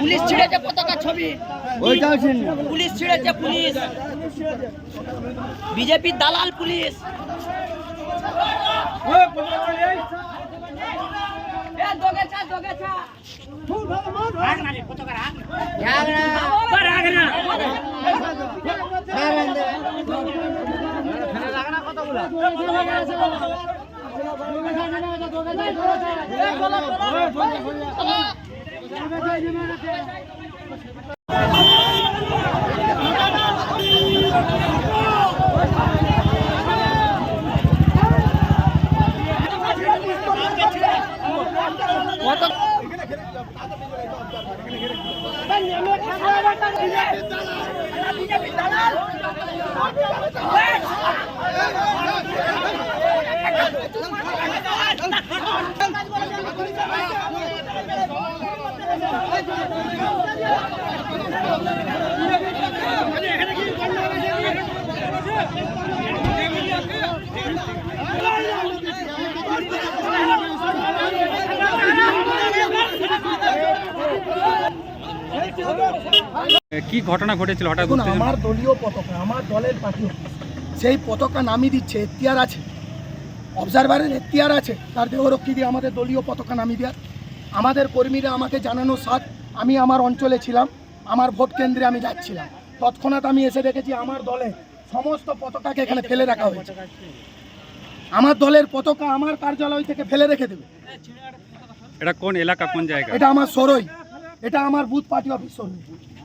Police ছিঁড়েছে পতাকা ছবি। ওইটাও পুলিশ ছিঁড়েছে পুলিশ। বিজেপির দালাল পুলিশ। এ, দোগেছা, দোগেছা। কি ঘটনা ঘটেছিল হঠাৎ আমার দলীয় পতাকা আমার দলের পার্টি সেই পতাকা নামিয়ে দিচ্ছে এখতিয়ার আছে অবজারভারের এখতিয়ার আছে তার দেহরক্ষী দিয়ে আমাদের দলীয় পতাকা নামিয়ে দেওয়ার। আমাদের কর্মীরা আমাকে জানানো সাথ আমি আমার অঞ্চলে ছিলাম আমার ভোট কেন্দ্রে আমি যাচ্ছিলাম। তৎক্ষণাৎ আমি এসে দেখেছি আমার দলে সমস্ত পতাকাকে এখানে ফেলে রাখা হয়েছে। আমার দলের পতাকা আমার কার্যালয় থেকে ফেলে রেখে দেবে। এটা কোন এলাকা কোন জায়গা? এটা আমার সরই। এটা আমার বুথ পার্টি অফিস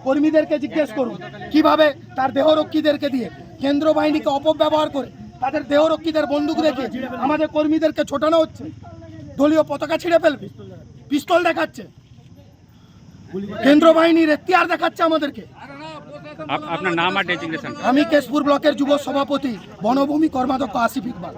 কর্মীদেরকে জিজ্ঞেস করুন কীভাবে তার দেহরক্ষীদেরকে দিয়ে কেন্দ্র বাহিনীকে অপব্যবহার করে তাদের দেহরক্ষীদের বন্দুক রেখে আমাদের কর্মীদেরকে ছোটানো হচ্ছে? দলীয় পতাকা ছিঁড়ে ফেলবে? পিস্তল দেখাচ্ছে? কেন্দ্র বাহিনীর এখতিয়ার দেখাচ্ছে আমাদেরকে। আপনার নাম আর আমি কেশপুর ব্লকের যুব সভাপতি বনভূমি কর্মাধ্যক্ষ আসিফ ইকবাল।